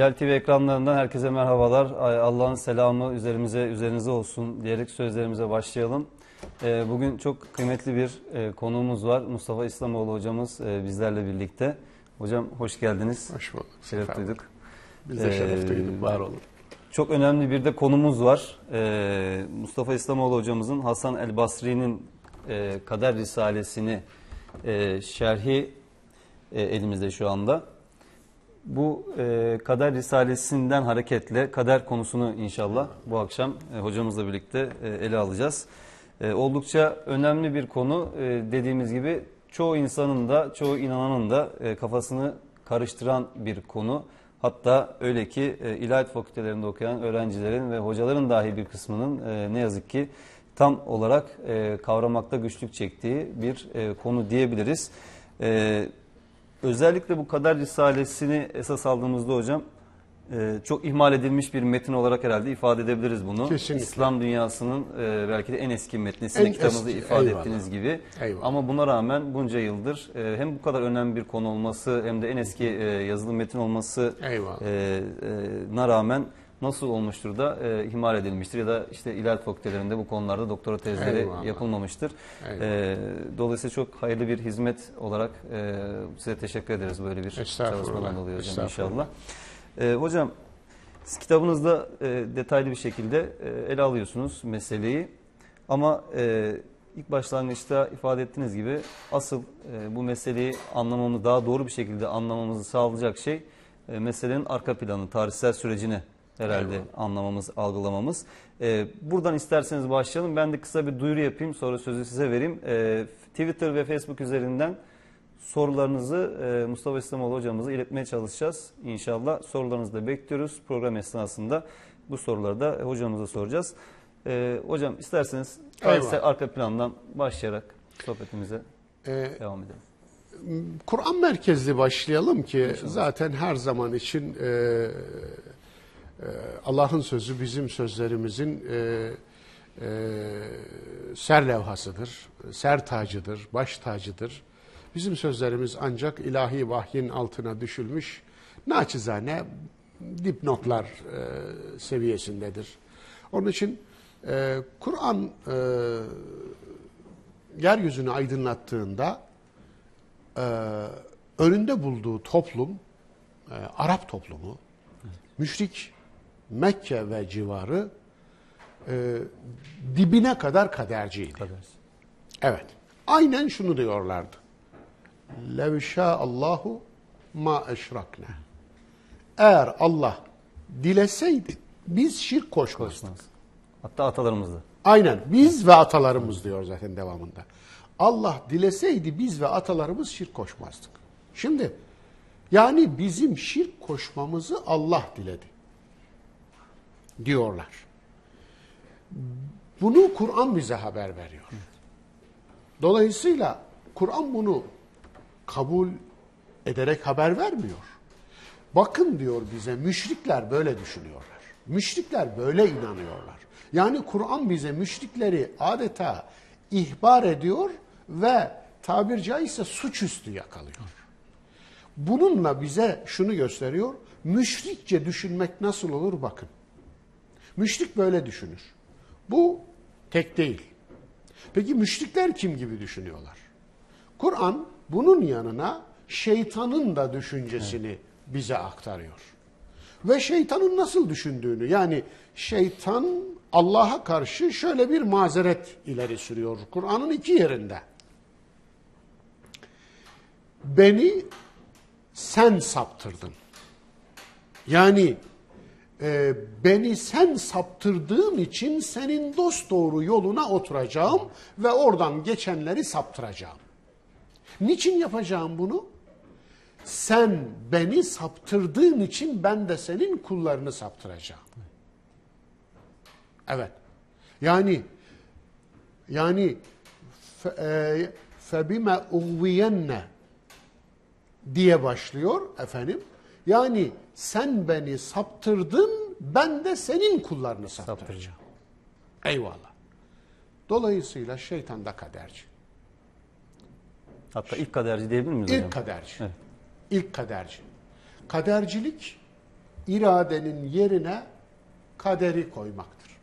Hilal TV ekranlarından herkese merhabalar. Allah'ın selamı üzerimize üzerinize olsun diyerek sözlerimize başlayalım. Ee, bugün çok kıymetli bir e, konuğumuz var. Mustafa İslamoğlu hocamız e, bizlerle birlikte. Hocam hoş geldiniz. Hoş bulduk. Şeref Efendim. duyduk. Biz de şeref Ee, duyduk. Var olun. Çok önemli bir de konumuz var. Ee, Mustafa İslamoğlu hocamızın Hasan el Basri'nin e, Kader Risalesini şerhi elimizde şu anda. Bu e, Kader Risalesinden hareketle kader konusunu inşallah bu akşam e, hocamızla birlikte e, ele alacağız. E, oldukça önemli bir konu. E, dediğimiz gibi çoğu insanın da çoğu inananın da e, kafasını karıştıran bir konu. Hatta öyle ki e, ilahiyat fakültelerinde okuyan öğrencilerin ve hocaların dahi bir kısmının e, ne yazık ki tam olarak e, kavramakta güçlük çektiği bir e, konu diyebiliriz. E, özellikle bu Kader Risalesini esas aldığımızda hocam e, çok ihmal edilmiş bir metin olarak herhalde ifade edebiliriz bunu. Kesinlikle. İslam dünyasının e, belki de en eski metni. Sizin En kitabınızda eski, ifade eyvallah. ettiğiniz gibi. Eyvallah. Ama buna rağmen bunca yıldır e, hem bu kadar önemli bir konu olması hem de en eski e, yazılı metin olması Eyvallah. e, e, na rağmen nasıl olmuştur da e, ihmal edilmiştir ya da işte ilahiyat fakültelerinde bu konularda doktora tezleri Eyvallah. yapılmamıştır. Eyvallah. E, dolayısıyla çok hayırlı bir hizmet olarak e, size teşekkür ederiz böyle bir çalışmadan dolayı hocam inşallah. E, hocam siz kitabınızda e, detaylı bir şekilde e, ele alıyorsunuz meseleyi ama e, ilk başlangıçta ifade ettiğiniz gibi asıl e, bu meseleyi anlamamı daha doğru bir şekilde anlamamızı sağlayacak şey e, meselenin arka planı, tarihsel sürecini herhalde Eyvallah. anlamamız, algılamamız. E, buradan isterseniz başlayalım. Ben de kısa bir duyuru yapayım sonra sözü size vereyim. E, Twitter ve Facebook üzerinden sorularınızı e, Mustafa İslamoğlu hocamıza iletmeye çalışacağız. İnşallah sorularınızı da bekliyoruz. Program esnasında bu soruları da hocamıza soracağız. E, hocam isterseniz Eyvallah. arka plandan başlayarak sohbetimize Ee, devam edelim. Kur'an merkezli başlayalım ki zaten her zaman için e, Allah'ın sözü bizim sözlerimizin e, e, ser levhasıdır, ser tacıdır, baş tacıdır. Bizim sözlerimiz ancak ilahi vahyin altına düşülmüş naçizane dipnotlar e, seviyesindedir. Onun için e, Kur'an e, yeryüzünü aydınlattığında e, önünde bulduğu toplum, e, Arap toplumu, müşrik Mekke ve civarı e, dibine kadar kaderciydi. Kader. Evet. Aynen şunu diyorlardı. Lev Allahu ma eşrakna. Eğer Allah dileseydi biz şirk koşmazdık. Koşmaz. Hatta atalarımız da. Aynen biz ve atalarımız diyor zaten devamında. Allah dileseydi biz ve atalarımız şirk koşmazdık. Şimdi yani bizim şirk koşmamızı Allah diledi diyorlar. Bunu Kur'an bize haber veriyor. Dolayısıyla Kur'an bunu kabul ederek haber vermiyor. Bakın diyor bize müşrikler böyle düşünüyorlar. Müşrikler böyle inanıyorlar. Yani Kur'an bize müşrikleri adeta ihbar ediyor ve tabir caizse suçüstü yakalıyor. Bununla bize şunu gösteriyor. Müşrikçe düşünmek nasıl olur bakın. Müşrik böyle düşünür. Bu tek değil. Peki müşrikler kim gibi düşünüyorlar? Kur'an bunun yanına şeytanın da düşüncesini bize aktarıyor. Ve şeytanın nasıl düşündüğünü yani şeytan Allah'a karşı şöyle bir mazeret ileri sürüyor Kur'an'ın iki yerinde. Beni sen saptırdın. Yani e, beni sen saptırdığın için senin dost doğru yoluna oturacağım ve oradan geçenleri saptıracağım. Niçin yapacağım bunu? Sen beni saptırdığın için ben de senin kullarını saptıracağım. Evet. Yani yani fe- e, febime uvviyenne diye başlıyor efendim. Yani sen beni saptırdın, ben de senin kullarını saptıracağım. Eyvallah. Dolayısıyla şeytan da kaderci. Hatta ilk kaderci diyebilir miyiz hocam? İlk kaderci. Evet. İlk kaderci. Kadercilik iradenin yerine kaderi koymaktır.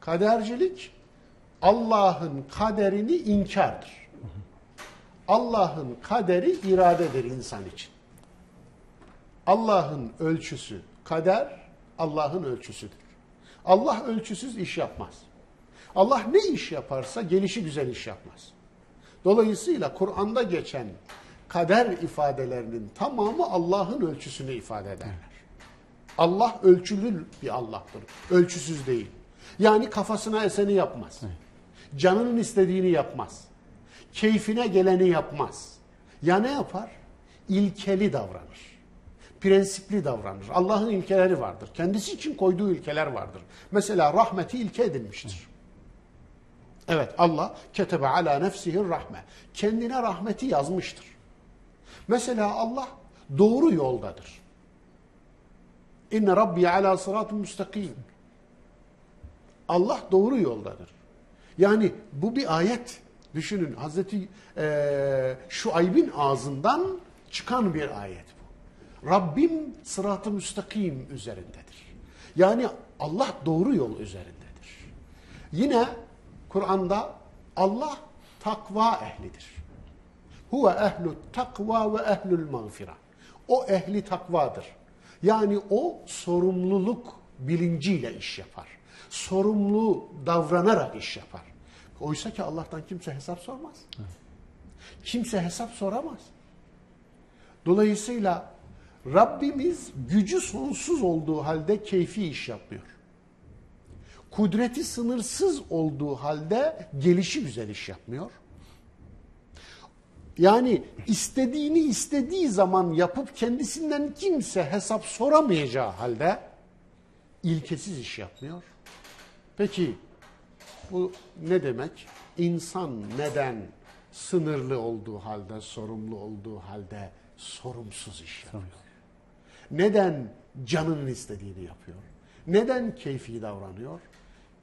Kadercilik Allah'ın kaderini inkardır. Allah'ın kaderi iradedir insan için. Allah'ın ölçüsü kader, Allah'ın ölçüsüdür. Allah ölçüsüz iş yapmaz. Allah ne iş yaparsa gelişi güzel iş yapmaz. Dolayısıyla Kur'an'da geçen kader ifadelerinin tamamı Allah'ın ölçüsünü ifade ederler. Allah ölçülü bir Allah'tır. Ölçüsüz değil. Yani kafasına eseni yapmaz. Canının istediğini yapmaz. Keyfine geleni yapmaz. Ya ne yapar? İlkeli davranır. Prensipli davranır. Allah'ın ilkeleri vardır. Kendisi için koyduğu ilkeler vardır. Mesela rahmeti ilke edilmiştir. Evet Allah ketebe ala nefsihir rahme. Kendine rahmeti yazmıştır. Mesela Allah doğru yoldadır. İnne Rabbi ala sıratun müstakim. Allah doğru yoldadır. Yani bu bir ayet. Düşünün Hazreti e, Şuayb'in ağzından çıkan bir ayet. Rabbim sırat-ı müstakim üzerindedir. Yani Allah doğru yol üzerindedir. Yine Kur'an'da Allah takva ehlidir. Huve ehlu takva ve ehlül mağfira. O ehli takvadır. Yani o sorumluluk bilinciyle iş yapar. Sorumlu davranarak iş yapar. Oysa ki Allah'tan kimse hesap sormaz. Kimse hesap soramaz. Dolayısıyla Rabbimiz gücü sonsuz olduğu halde keyfi iş yapmıyor. Kudreti sınırsız olduğu halde gelişi güzel iş yapmıyor. Yani istediğini istediği zaman yapıp kendisinden kimse hesap soramayacağı halde ilkesiz iş yapmıyor. Peki bu ne demek? İnsan neden sınırlı olduğu halde, sorumlu olduğu halde sorumsuz iş yapıyor? Neden canının istediğini yapıyor? Neden keyfi davranıyor?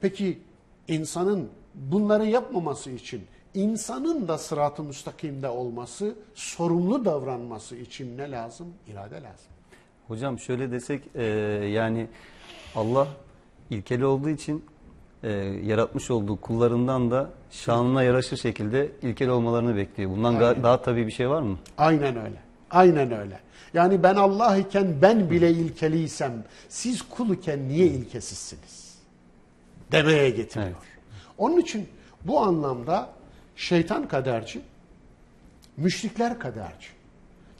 Peki insanın bunları yapmaması için insanın da sırat-ı müstakimde olması, sorumlu davranması için ne lazım? İrade lazım. Hocam şöyle desek e, yani Allah ilkeli olduğu için e, yaratmış olduğu kullarından da şanına yaraşır şekilde ilkeli olmalarını bekliyor. Bundan Aynen. daha tabii bir şey var mı? Aynen öyle. Aynen öyle. Yani ben Allah iken ben bile ilkeliysem siz kul iken niye ilkesizsiniz? Demeye getiriyor. Evet. Onun için bu anlamda şeytan kaderci, müşrikler kaderci.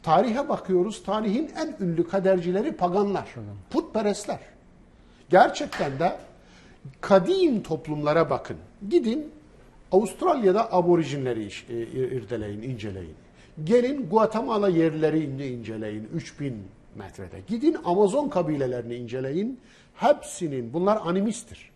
Tarihe bakıyoruz, tarihin en ünlü kadercileri paganlar, putperestler. Gerçekten de kadim toplumlara bakın. Gidin Avustralya'da aborijinleri e, irdeleyin, inceleyin. Gelin Guatemala yerleri in- inceleyin 3000 metrede. Gidin Amazon kabilelerini inceleyin. Hepsinin bunlar animisttir.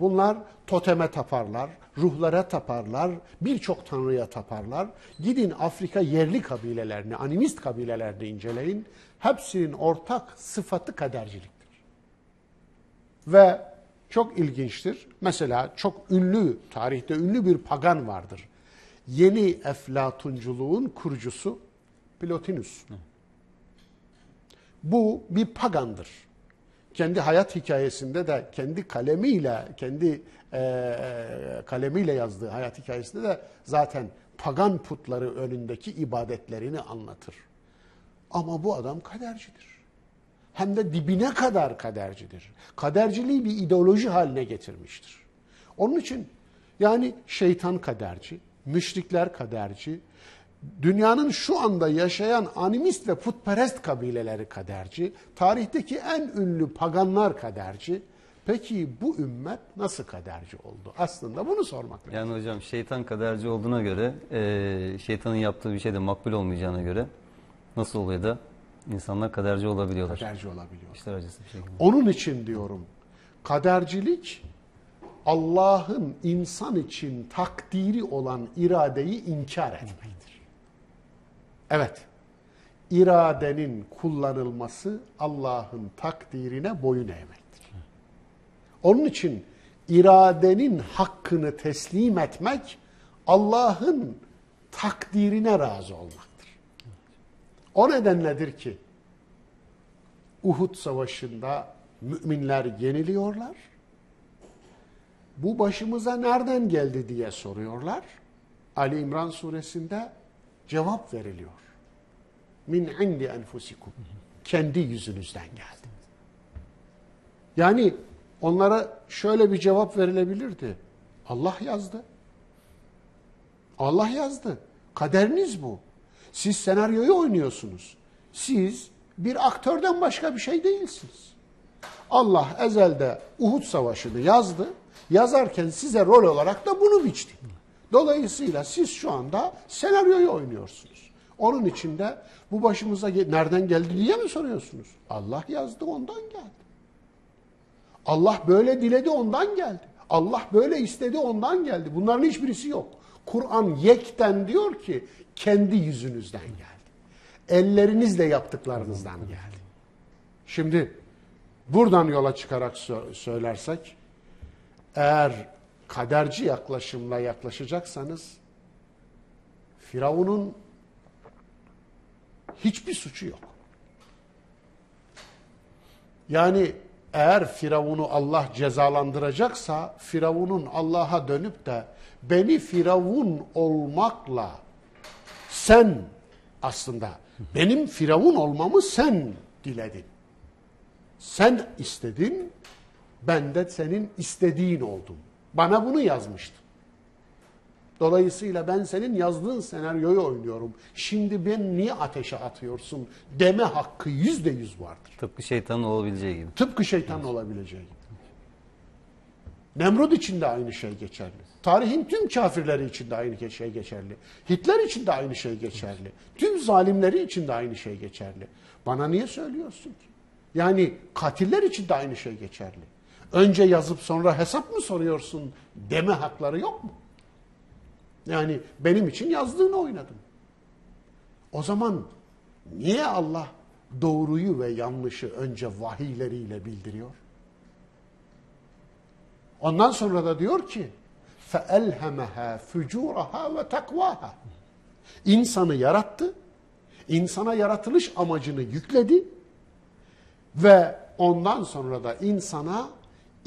Bunlar toteme taparlar, ruhlara taparlar, birçok tanrıya taparlar. Gidin Afrika yerli kabilelerini, animist kabilelerini inceleyin. Hepsinin ortak sıfatı kaderciliktir. Ve çok ilginçtir. Mesela çok ünlü, tarihte ünlü bir pagan vardır. Yeni Eflatunculuğun kurucusu Plotinus. Bu bir pagandır. Kendi hayat hikayesinde de kendi kalemiyle, kendi e, kalemiyle yazdığı hayat hikayesinde de zaten pagan putları önündeki ibadetlerini anlatır. Ama bu adam kadercidir. Hem de dibine kadar kadercidir. Kaderciliği bir ideoloji haline getirmiştir. Onun için yani şeytan kaderci, müşrikler kaderci, dünyanın şu anda yaşayan animist ve putperest kabileleri kaderci, tarihteki en ünlü paganlar kaderci. Peki bu ümmet nasıl kaderci oldu? Aslında bunu sormak lazım. Yani hocam şeytan kaderci olduğuna göre, e, şeytanın yaptığı bir şey de makbul olmayacağına göre nasıl oluyor da insanlar kaderci olabiliyorlar? Kaderci olabiliyor. İşler acısı bir şekilde. Onun için diyorum kadercilik Allah'ın insan için takdiri olan iradeyi inkar etmektir. Evet. iradenin kullanılması Allah'ın takdirine boyun eğmektir. Onun için iradenin hakkını teslim etmek Allah'ın takdirine razı olmaktır. O nedenledir ki Uhud Savaşı'nda müminler yeniliyorlar. Bu başımıza nereden geldi diye soruyorlar. Ali İmran suresinde cevap veriliyor. Min indi enfusikum. Kendi yüzünüzden geldi. Yani onlara şöyle bir cevap verilebilirdi. Allah yazdı. Allah yazdı. Kaderiniz bu. Siz senaryoyu oynuyorsunuz. Siz bir aktörden başka bir şey değilsiniz. Allah ezelde Uhud Savaşı'nı yazdı. Yazarken size rol olarak da bunu biçti. Dolayısıyla siz şu anda senaryoyu oynuyorsunuz. Onun için de bu başımıza nereden geldi diye mi soruyorsunuz? Allah yazdı ondan geldi. Allah böyle diledi ondan geldi. Allah böyle istedi ondan geldi. Bunların hiçbirisi yok. Kur'an yekten diyor ki kendi yüzünüzden geldi. Ellerinizle yaptıklarınızdan geldi. Şimdi buradan yola çıkarak söylersek eğer kaderci yaklaşımla yaklaşacaksanız Firavun'un hiçbir suçu yok. Yani eğer Firavun'u Allah cezalandıracaksa Firavun'un Allah'a dönüp de beni Firavun olmakla sen aslında benim Firavun olmamı sen diledin. Sen istedin, ben de senin istediğin oldum. Bana bunu yazmıştın. Dolayısıyla ben senin yazdığın senaryoyu oynuyorum. Şimdi ben niye ateşe atıyorsun deme hakkı yüzde yüz vardır. Tıpkı şeytanın olabileceği gibi. Tıpkı şeytanın olabileceği gibi. Nemrut için de aynı şey geçerli. Tarihin tüm kafirleri için de aynı şey geçerli. Hitler için de aynı şey geçerli. Tüm zalimleri için de aynı şey geçerli. Bana niye söylüyorsun ki? Yani katiller için de aynı şey geçerli önce yazıp sonra hesap mı soruyorsun deme hakları yok mu? Yani benim için yazdığını oynadım. O zaman niye Allah doğruyu ve yanlışı önce vahiyleriyle bildiriyor? Ondan sonra da diyor ki فَاَلْهَمَهَا فُجُورَهَا وَتَقْوَاهَا İnsanı yarattı, insana yaratılış amacını yükledi ve ondan sonra da insana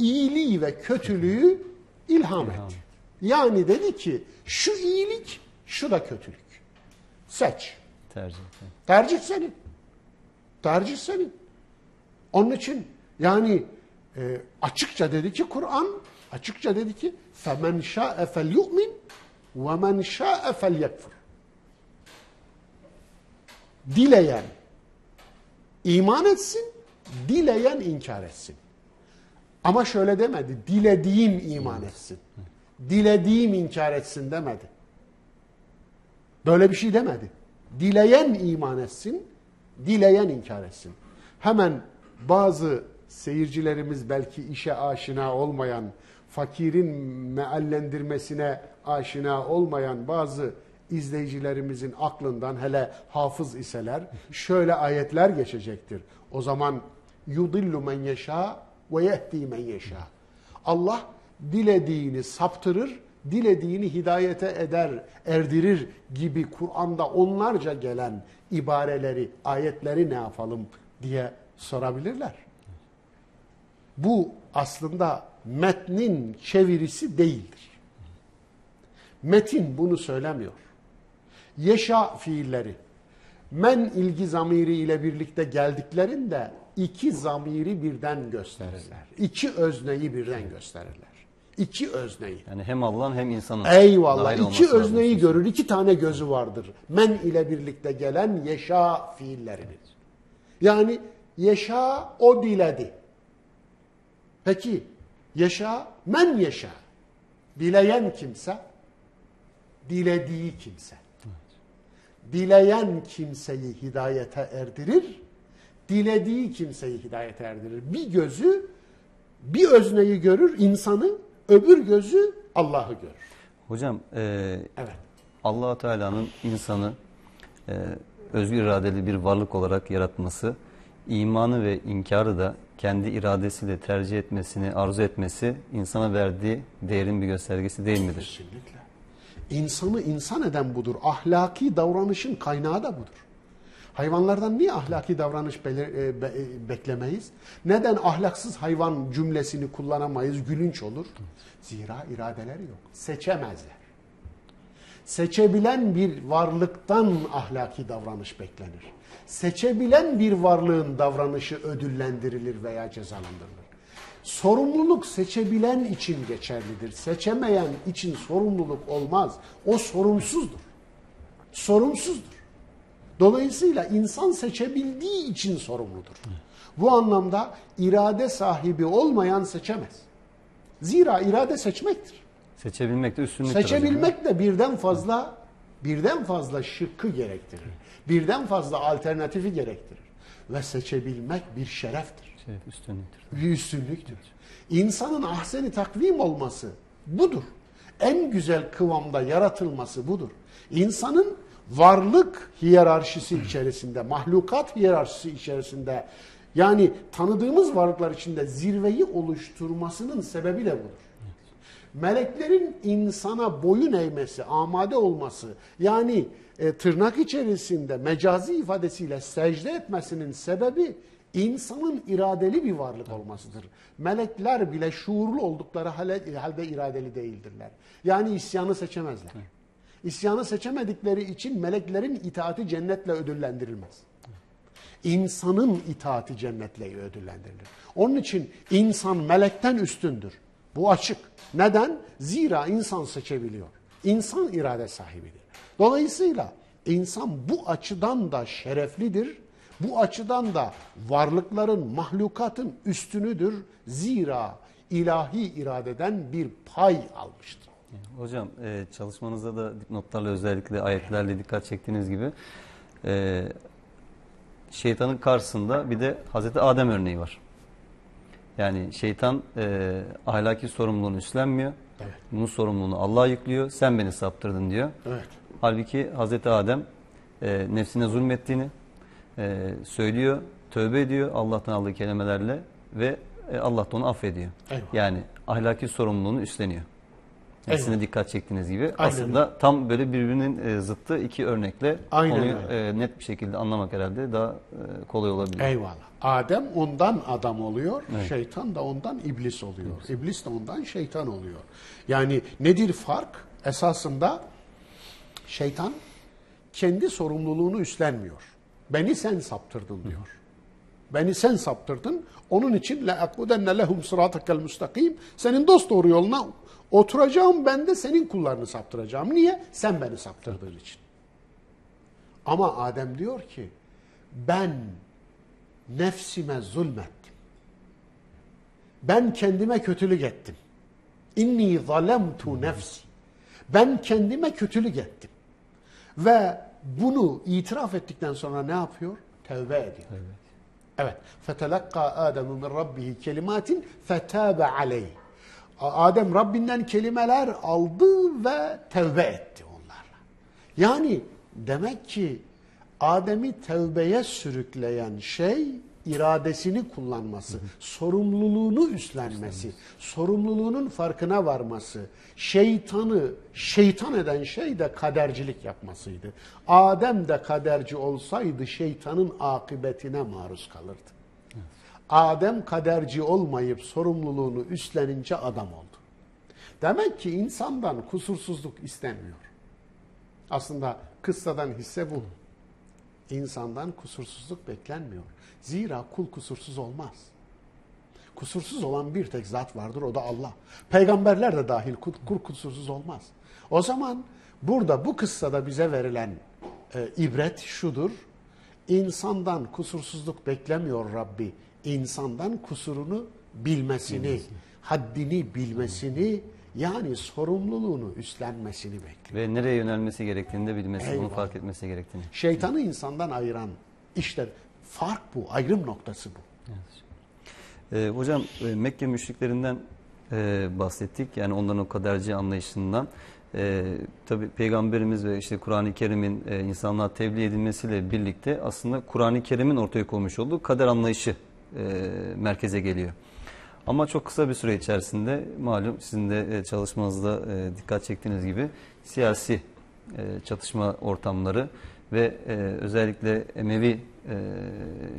iyiliği ve kötülüğü ilham etti. Yani dedi ki şu iyilik, şu da kötülük. Seç. Tercih. Tercih senin. Tercih senin. Onun için yani e, açıkça dedi ki Kur'an açıkça dedi ki فَمَنْ شَاءَ فَلْيُؤْمِنْ وَمَنْ شَاءَ فَلْيَكْفُرْ Dileyen iman etsin, dileyen inkar etsin. Ama şöyle demedi, dilediğim iman etsin. Dilediğim inkar etsin demedi. Böyle bir şey demedi. Dileyen iman etsin, dileyen inkar etsin. Hemen bazı seyircilerimiz belki işe aşina olmayan, fakirin meallendirmesine aşina olmayan bazı izleyicilerimizin aklından hele hafız iseler şöyle ayetler geçecektir. O zaman yudillu men yeşâ ve yehdi men yeşâ. Allah dilediğini saptırır, dilediğini hidayete eder, erdirir gibi Kur'an'da onlarca gelen ibareleri, ayetleri ne yapalım diye sorabilirler. Bu aslında metnin çevirisi değildir. Metin bunu söylemiyor. Yeşa fiilleri men ilgi zamiri ile birlikte geldiklerinde iki zamiri birden gösterirler. İki özneyi birden gösterirler. İki özneyi. Yani hem Allah'ın hem insanın. Eyvallah. İki özneyi lazım. görür. iki tane gözü vardır. Men ile birlikte gelen yeşa fiillerinin. Yani yeşa o diledi. Peki yeşa men yeşa. Dileyen kimse, dilediği kimse. Dileyen kimseyi hidayete erdirir, dilediği kimseyi hidayete erdirir. Bir gözü bir özneyi görür, insanı, öbür gözü Allah'ı görür. Hocam, e, evet. allah Teala'nın insanı e, özgür iradeli bir varlık olarak yaratması, imanı ve inkarı da kendi iradesiyle tercih etmesini, arzu etmesi insana verdiği değerin bir göstergesi değil midir? Kesinlikle. İnsanı insan eden budur. Ahlaki davranışın kaynağı da budur. Hayvanlardan niye ahlaki davranış belir- e, be- e, beklemeyiz? Neden ahlaksız hayvan cümlesini kullanamayız? Gülünç olur. Zira iradeleri yok. Seçemezler. Seçebilen bir varlıktan ahlaki davranış beklenir. Seçebilen bir varlığın davranışı ödüllendirilir veya cezalandırılır. Sorumluluk seçebilen için geçerlidir. Seçemeyen için sorumluluk olmaz. O sorumsuzdur. Sorumsuzdur. Dolayısıyla insan seçebildiği için sorumludur. Bu anlamda irade sahibi olmayan seçemez. Zira irade seçmektir. Seçebilmek de üstünlüktür hocam. Seçebilmek de birden fazla birden fazla şıkkı gerektirir. Birden fazla alternatifi gerektirir. Ve seçebilmek bir şereftir. Şey, üstünlüktür. Bir üstünlüktür. İnsanın ahseni takvim olması budur. En güzel kıvamda yaratılması budur. İnsanın varlık hiyerarşisi içerisinde, mahlukat hiyerarşisi içerisinde yani tanıdığımız varlıklar içinde zirveyi oluşturmasının sebebi de budur. Meleklerin insana boyun eğmesi, amade olması, yani e, tırnak içerisinde mecazi ifadesiyle secde etmesinin sebebi insanın iradeli bir varlık olmasıdır. Melekler bile şuurlu oldukları halde, iradeli değildirler. Yani isyanı seçemezler. İsyanı seçemedikleri için meleklerin itaati cennetle ödüllendirilmez. İnsanın itaati cennetle ödüllendirilir. Onun için insan melekten üstündür. Bu açık. Neden? Zira insan seçebiliyor. İnsan irade sahibidir. Dolayısıyla insan bu açıdan da şereflidir. Bu açıdan da varlıkların, mahlukatın üstünüdür. Zira ilahi iradeden bir pay almıştır. Hocam e, çalışmanızda da dipnotlarla özellikle ayetlerle dikkat çektiğiniz gibi e, şeytanın karşısında bir de Hazreti Adem örneği var. Yani şeytan e, ahlaki sorumluluğunu üstlenmiyor. Evet. Bunun sorumluluğunu Allah yüklüyor. Sen beni saptırdın diyor. Evet. Halbuki Hazreti Adem e, nefsine zulmettiğini e, söylüyor, tövbe ediyor Allah'tan aldığı kelimelerle ve e, Allah da onu affediyor. Eyvallah. Yani ahlaki sorumluluğunu üstleniyor. Yani sizin de dikkat çektiğiniz gibi Aynen aslında tam böyle birbirinin e, zıttı iki örnekle Aynen konuyu e, net bir şekilde anlamak herhalde daha e, kolay olabilir. Eyvallah. Adem ondan adam oluyor, şeytan da ondan iblis oluyor. İblis de ondan şeytan oluyor. Yani nedir fark? Esasında şeytan kendi sorumluluğunu üstlenmiyor. Beni sen saptırdın diyor. Beni sen saptırdın. Onun için la akudenne lehum sıratakal müstakim. Senin dost doğru yoluna oturacağım ben de senin kullarını saptıracağım. Niye? Sen beni saptırdığın için. Ama Adem diyor ki ben nefsime zulmettim. Ben kendime kötülük ettim. İnni zalemtu nefsi. Ben kendime kötülük ettim. Ve bunu itiraf ettikten sonra ne yapıyor? Tevbe ediyor. Evet. Fetelakka Adem min rabbihi kelimatin fetabe aleyh. Adem Rabbinden kelimeler aldı ve tevbe etti onlarla. Yani demek ki Adem'i tevbeye sürükleyen şey iradesini kullanması, sorumluluğunu üstlenmesi, sorumluluğunun farkına varması, şeytanı şeytan eden şey de kadercilik yapmasıydı. Adem de kaderci olsaydı şeytanın akıbetine maruz kalırdı. Adem kaderci olmayıp sorumluluğunu üstlenince adam oldu. Demek ki insandan kusursuzluk istenmiyor. Aslında kıssadan hisse bu. İnsandan kusursuzluk beklenmiyor. Zira kul kusursuz olmaz. Kusursuz olan bir tek zat vardır o da Allah. Peygamberler de dahil kul, kusursuz olmaz. O zaman burada bu kıssada bize verilen e, ibret şudur. İnsandan kusursuzluk beklemiyor Rabbi. İnsandan kusurunu bilmesini, haddini bilmesini yani sorumluluğunu üstlenmesini bekliyor. Ve nereye yönelmesi gerektiğini de bilmesi, bunu Eyvallah. fark etmesi gerektiğini. Şeytanı insandan ayıran işte fark bu, ayrım noktası bu. Ee, hocam e, Mekke müşriklerinden e, bahsettik. Yani onların o kaderci anlayışından. E, Tabi Peygamberimiz ve işte Kur'an-ı Kerim'in e, insanlığa tebliğ edilmesiyle birlikte aslında Kur'an-ı Kerim'in ortaya koymuş olduğu kader anlayışı e, merkeze geliyor. Ama çok kısa bir süre içerisinde malum sizin de e, çalışmanızda e, dikkat çektiğiniz gibi siyasi e, çatışma ortamları ve e, özellikle Emevi e,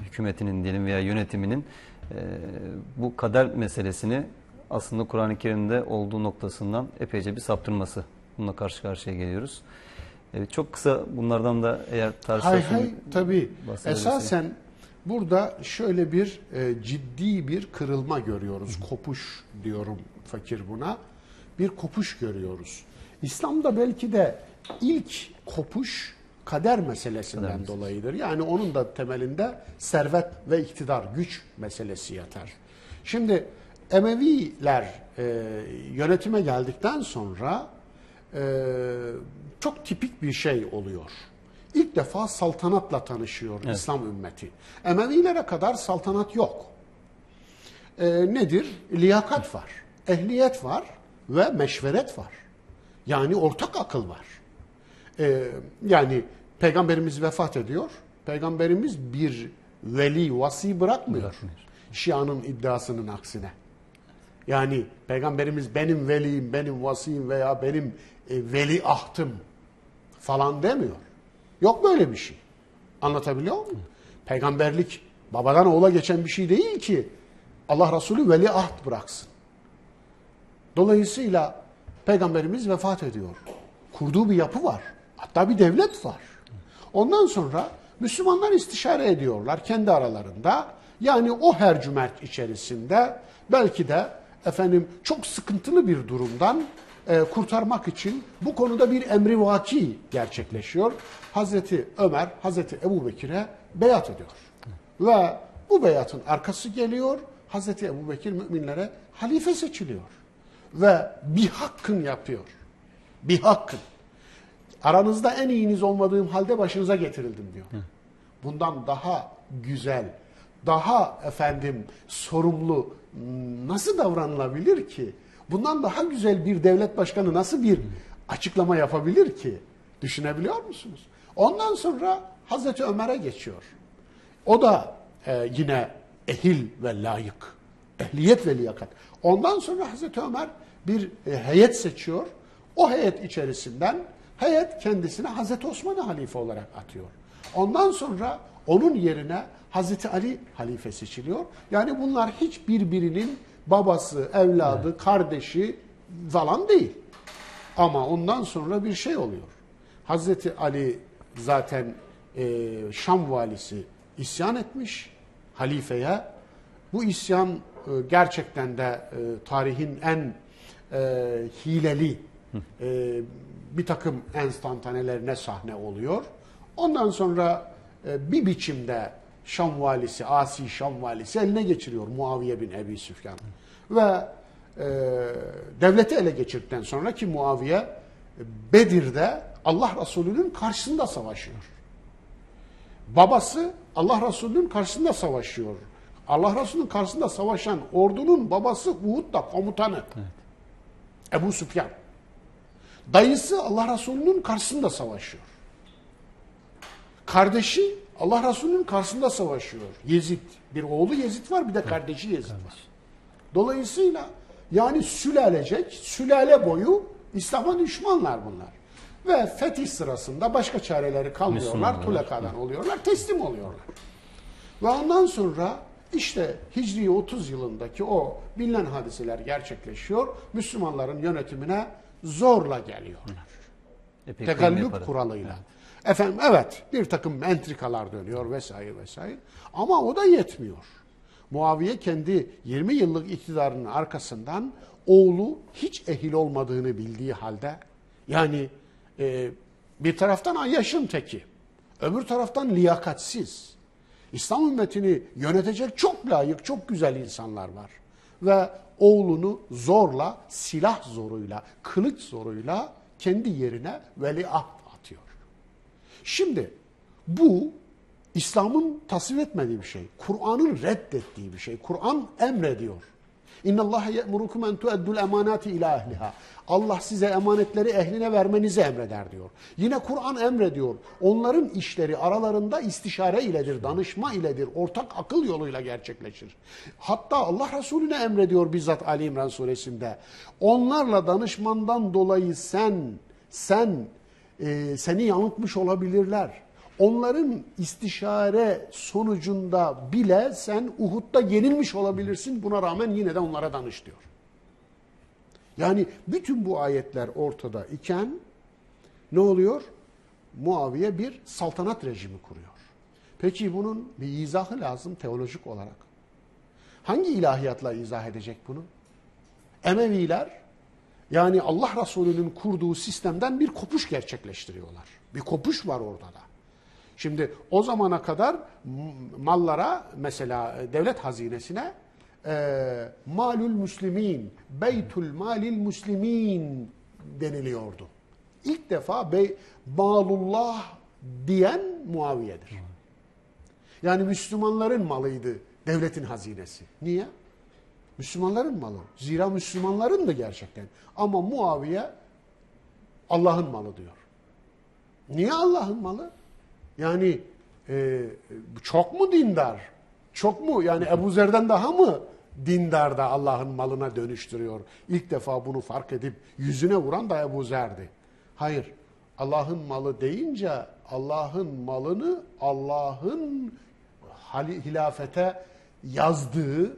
hükümetinin diyelim veya yönetiminin e, bu kader meselesini aslında Kur'an-ı Kerim'de olduğu noktasından epeyce bir saptırması. Bununla karşı karşıya geliyoruz. Evet, çok kısa bunlardan da eğer tartışsak... Hay hay tabii. Esasen burada şöyle bir e, ciddi bir kırılma görüyoruz. Kopuş diyorum fakir buna. Bir kopuş görüyoruz. İslam'da belki de ilk kopuş kader meselesinden kader dolayıdır. Yani onun da temelinde servet ve iktidar, güç meselesi yatar. Şimdi Emeviler e, yönetime geldikten sonra e, çok tipik bir şey oluyor. İlk defa saltanatla tanışıyor evet. İslam ümmeti. Emevilere kadar saltanat yok. E, nedir? Liyakat var, ehliyet var ve meşveret var. Yani ortak akıl var. E, yani peygamberimiz vefat ediyor. Peygamberimiz bir veli, vasi bırakmıyor. Bırakmıyor. Şia'nın iddiasının aksine. Yani peygamberimiz benim velim, benim vasiyim veya benim e, veli ahtım falan demiyor. Yok böyle bir şey. Anlatabiliyor muyum? Peygamberlik babadan oğula geçen bir şey değil ki Allah Resulü veli ahd bıraksın. Dolayısıyla peygamberimiz vefat ediyor. Kurduğu bir yapı var. Hatta bir devlet var. Ondan sonra Müslümanlar istişare ediyorlar kendi aralarında. Yani o her cümerç içerisinde belki de efendim çok sıkıntılı bir durumdan e, kurtarmak için bu konuda bir emri vaki gerçekleşiyor. Hazreti Ömer, Hazreti Ebu Bekir'e beyat ediyor. Ve bu beyatın arkası geliyor. Hazreti Ebu Bekir müminlere halife seçiliyor. Ve bir hakkın yapıyor. Bir hakkın. Aranızda en iyiniz olmadığım halde başınıza getirildim diyor. Bundan daha güzel, daha efendim sorumlu nasıl davranılabilir ki? Bundan daha güzel bir devlet başkanı nasıl bir açıklama yapabilir ki? Düşünebiliyor musunuz? Ondan sonra Hazreti Ömer'e geçiyor. O da e, yine ehil ve layık. Ehliyet ve liyakat. Ondan sonra Hazreti Ömer bir e, heyet seçiyor. O heyet içerisinden heyet kendisine Hazreti Osman'ı halife olarak atıyor. Ondan sonra onun yerine Hazreti Ali halife seçiliyor. Yani bunlar hiç birbirinin babası, evladı, evet. kardeşi falan değil. Ama ondan sonra bir şey oluyor. Hazreti Ali zaten e, Şam valisi isyan etmiş halifeye. Bu isyan e, gerçekten de e, tarihin en e, hileli e, bir takım enstantanelerine sahne oluyor. Ondan sonra e, bir biçimde Şam valisi, Asi Şam valisi eline geçiriyor Muaviye bin Ebi Süfyan. Ve e, devleti ele geçirdikten sonra ki Muaviye e, Bedir'de Allah Resulü'nün karşısında savaşıyor. Babası Allah Resulü'nün karşısında savaşıyor. Allah Resulü'nün karşısında savaşan ordunun babası Uhud'da komutanı. Evet. Ebu Süfyan. Dayısı Allah Resulü'nün karşısında savaşıyor. Kardeşi Allah Resulü'nün karşısında savaşıyor. Yezid. Bir oğlu Yezid var bir de kardeşi Yezid var. Dolayısıyla yani sülalecek, sülale boyu İslam'a düşmanlar bunlar. Ve fetih sırasında başka çareleri kalmıyorlar. Tulakadan oluyorlar, teslim oluyorlar. Ve ondan sonra işte Hicri 30 yılındaki o bilinen hadiseler gerçekleşiyor. Müslümanların yönetimine zorla geliyorlar. Epey Tekallüp kuralıyla. Evet. Efendim evet bir takım entrikalar dönüyor vesaire vesaire. Ama o da yetmiyor. Muaviye kendi 20 yıllık iktidarının arkasından oğlu hiç ehil olmadığını bildiği halde yani e, bir taraftan yaşın teki öbür taraftan liyakatsiz. İslam ümmetini yönetecek çok layık, çok güzel insanlar var. Ve oğlunu zorla, silah zoruyla, kılıç zoruyla kendi yerine veliaht Şimdi bu İslam'ın tasvip etmediği bir şey. Kur'an'ın reddettiği bir şey. Kur'an emrediyor. İnna Allah ye'murukum en tu'addul emanati ila ehliha. Allah size emanetleri ehline vermenizi emreder diyor. Yine Kur'an emrediyor. Onların işleri aralarında istişare iledir, danışma iledir, ortak akıl yoluyla gerçekleşir. Hatta Allah Resulüne emrediyor bizzat Ali İmran suresinde. Onlarla danışmandan dolayı sen sen e, seni yanıltmış olabilirler. Onların istişare sonucunda bile sen Uhud'da yenilmiş olabilirsin. Buna rağmen yine de onlara danış diyor. Yani bütün bu ayetler ortada iken ne oluyor? Muaviye bir saltanat rejimi kuruyor. Peki bunun bir izahı lazım teolojik olarak. Hangi ilahiyatla izah edecek bunu? Emeviler yani Allah Resulü'nün kurduğu sistemden bir kopuş gerçekleştiriyorlar. Bir kopuş var orada da. Şimdi o zamana kadar mallara mesela devlet hazinesine e, malül müslimin, beytül malil müslimin deniliyordu. İlk defa bey, malullah diyen Muaviye'dir. Yani Müslümanların malıydı devletin hazinesi. Niye? Müslümanların malı. Zira Müslümanların da gerçekten. Ama Muaviye Allah'ın malı diyor. Niye Allah'ın malı? Yani e, çok mu dindar? Çok mu? Yani Ebu Zer'den daha mı dindar da Allah'ın malına dönüştürüyor? İlk defa bunu fark edip yüzüne vuran da Ebu Zer'di. Hayır. Allah'ın malı deyince Allah'ın malını Allah'ın hilafete yazdığı,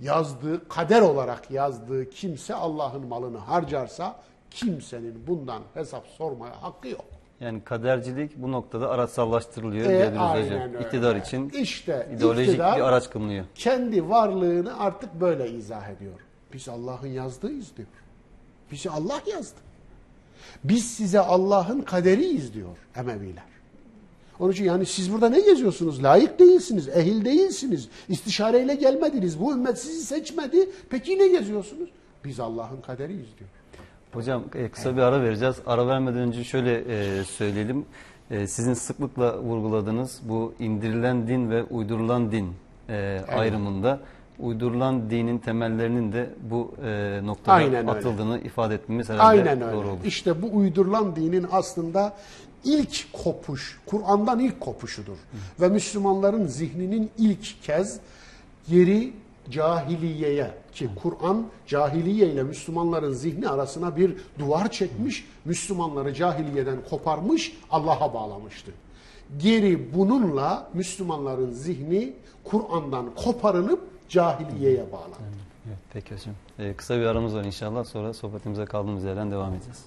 yazdığı, kader olarak yazdığı kimse Allah'ın malını harcarsa kimsenin bundan hesap sormaya hakkı yok. Yani kadercilik bu noktada araçsallaştırılıyor E, diyebiliriz hocam. öyle. İktidar için İşte ideolojik iktidar- bir araç kılınıyor. kendi varlığını artık böyle izah ediyor. Biz Allah'ın yazdığıyız diyor. Bizi Allah yazdı. Biz size Allah'ın kaderiyiz diyor Emeviler. Onun için yani siz burada ne geziyorsunuz? Layık değilsiniz, ehil değilsiniz. İstişareyle gelmediniz. Bu ümmet sizi seçmedi. Peki ne geziyorsunuz? Biz Allah'ın kaderiyiz diyor. Hocam e, kısa bir ara vereceğiz. Ara vermeden önce şöyle e, söyleyelim. E, sizin sıklıkla vurguladığınız bu indirilen din ve uydurulan din ayrımında uydurulan dinin temellerinin de bu e, noktada Aynen öyle. atıldığını ifade etmemiz herhalde Aynen öyle. doğru olur. İşte bu uydurulan dinin aslında ilk kopuş, Kur'an'dan ilk kopuşudur. Ve Müslümanların zihninin ilk kez yeri cahiliyeye ki Kur'an cahiliye ile Müslümanların zihni arasına bir duvar çekmiş, Müslümanları cahiliyeden koparmış, Allah'a bağlamıştı. Geri bununla Müslümanların zihni Kur'an'dan koparılıp cahiliyeye bağlandı. Evet, peki hocam. E, kısa bir aramız var inşallah. Sonra sohbetimize kaldığımız yerden devam edeceğiz.